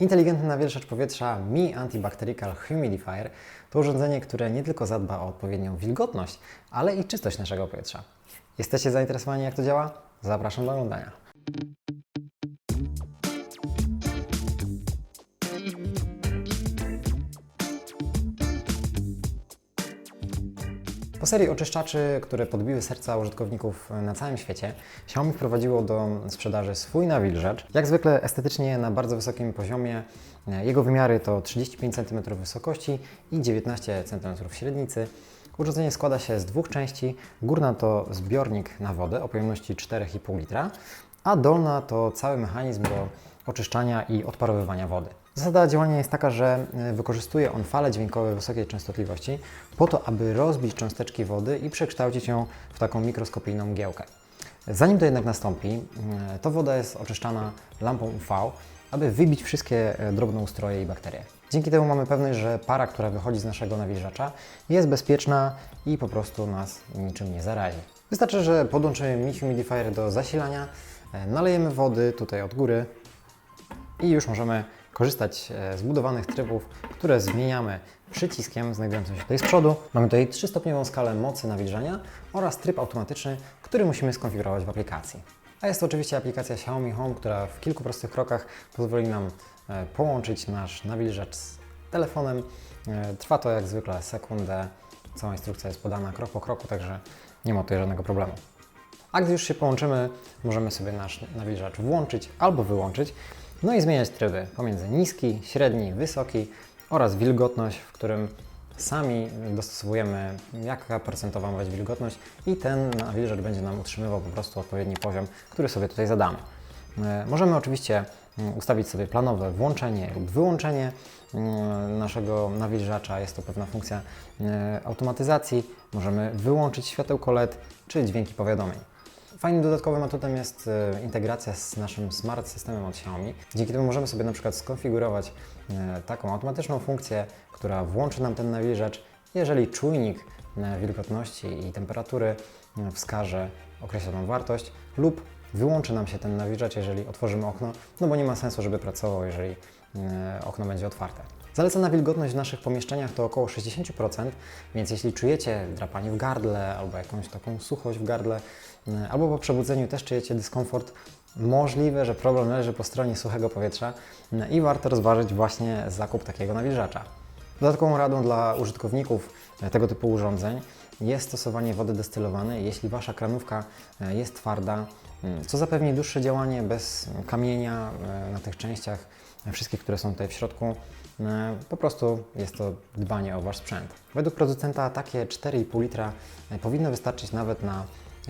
Inteligentny nawilżacz powietrza Mi Antibacterial Humidifier to urządzenie, które nie tylko zadba o odpowiednią wilgotność, ale i czystość naszego powietrza. Jesteście zainteresowani jak to działa? Zapraszam do oglądania. Po serii oczyszczaczy, które podbiły serca użytkowników na całym świecie, Xiaomi wprowadziło do sprzedaży swój nawilżacz. Jak zwykle estetycznie na bardzo wysokim poziomie. Jego wymiary to 35 cm wysokości i 19 cm średnicy. Urządzenie składa się z dwóch części. Górna to zbiornik na wodę o pojemności 4,5 litra, a dolna to cały mechanizm do oczyszczania i odparowywania wody. Zasada działania jest taka, że e, wykorzystuje on fale dźwiękowe wysokiej częstotliwości po to, aby rozbić cząsteczki wody i przekształcić ją w taką mikroskopijną mgiełkę. Zanim to jednak nastąpi, e, to woda jest oczyszczana lampą UV, aby wybić wszystkie e, drobnoustroje i bakterie. Dzięki temu mamy pewność, że para, która wychodzi z naszego nawilżacza jest bezpieczna i po prostu nas niczym nie zarazi. Wystarczy, że podłączymy Mi Humidifier do zasilania, nalejemy wody tutaj od góry i już możemy korzystać e, z budowanych trybów, które zmieniamy przyciskiem znajdującym się tutaj z przodu. Mamy tutaj trzystopniową skalę mocy nawilżania oraz tryb automatyczny, który musimy skonfigurować w aplikacji. A jest to oczywiście aplikacja Xiaomi Home, która w kilku prostych krokach pozwoli nam e, połączyć nasz nawilżacz z telefonem. E, Trwa to jak zwykle sekundę. Cała instrukcja jest podana krok po kroku, także nie ma tutaj żadnego problemu. A gdy już się połączymy, możemy sobie nasz nawilżacz włączyć albo wyłączyć. No i zmieniać tryby pomiędzy niski, średni, wysoki oraz wilgotność, w którym sami dostosowujemy jaka procentowa ma być wilgotność i ten nawilżacz będzie nam utrzymywał po prostu odpowiedni poziom, który sobie tutaj zadamy. E, możemy oczywiście mm, ustawić sobie planowe włączenie lub wyłączenie mm, naszego nawilżacza. Jest to pewna funkcja e, automatyzacji. Możemy wyłączyć światełko LED czy dźwięki powiadomień. Fajnym dodatkowym atutem jest e, integracja z naszym smart systemem od Xiaomi. Dzięki temu możemy sobie na przykład skonfigurować e, taką automatyczną funkcję, która włączy nam ten nawilżacz, jeżeli czujnik e, wilgotności i temperatury wskaże określoną wartość lub wyłączy nam się ten nawilżacz, jeżeli otworzymy okno, no bo nie ma sensu, żeby pracował, jeżeli okno będzie otwarte. Zalecana wilgotność w naszych pomieszczeniach to około 60%, więc jeśli czujecie drapanie w gardle albo jakąś taką suchość w gardle, e, albo po przebudzeniu też czujecie dyskomfort, możliwe, że problem leży po stronie suchego powietrza e, i warto rozważyć właśnie zakup takiego nawilżacza. Dodatkową radą dla użytkowników e, tego typu urządzeń jest stosowanie wody destylowanej, jeśli Wasza kranówka jest twarda, co zapewni dłuższe działanie bez kamienia na tych częściach, wszystkich, które są tutaj w środku. E, po prostu jest to dbanie o Wasz sprzęt. Według producenta takie 4,5 litra e, powinno wystarczyć nawet na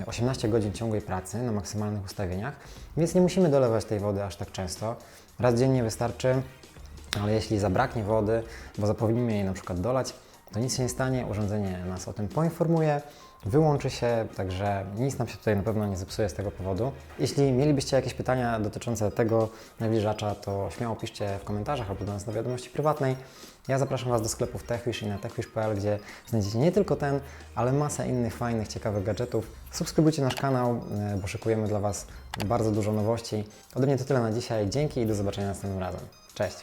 18 godzin ciągłej pracy na maksymalnych ustawieniach, więc nie musimy dolewać tej wody aż tak często. Raz dziennie wystarczy, ale jeśli zabraknie wody, bo zapomnimy jej na przykład dolać, to nic się nie stanie, urządzenie nas o tym poinformuje, wyłączy się, także nic nam się tutaj na pewno nie zepsuje z tego powodu. Jeśli mielibyście jakieś pytania dotyczące tego nawilżacza, to śmiało piszcie w komentarzach albo do nas na wiadomości prywatnej. Ja zapraszam Was do sklepów TechWish i na techwish.pl, gdzie znajdziecie nie tylko ten, ale masę innych fajnych, ciekawych gadżetów. Subskrybujcie nasz kanał, e, bo szykujemy dla Was bardzo dużo nowości. Ode mnie to tyle na dzisiaj. Dzięki i do zobaczenia następnym razem. Cześć!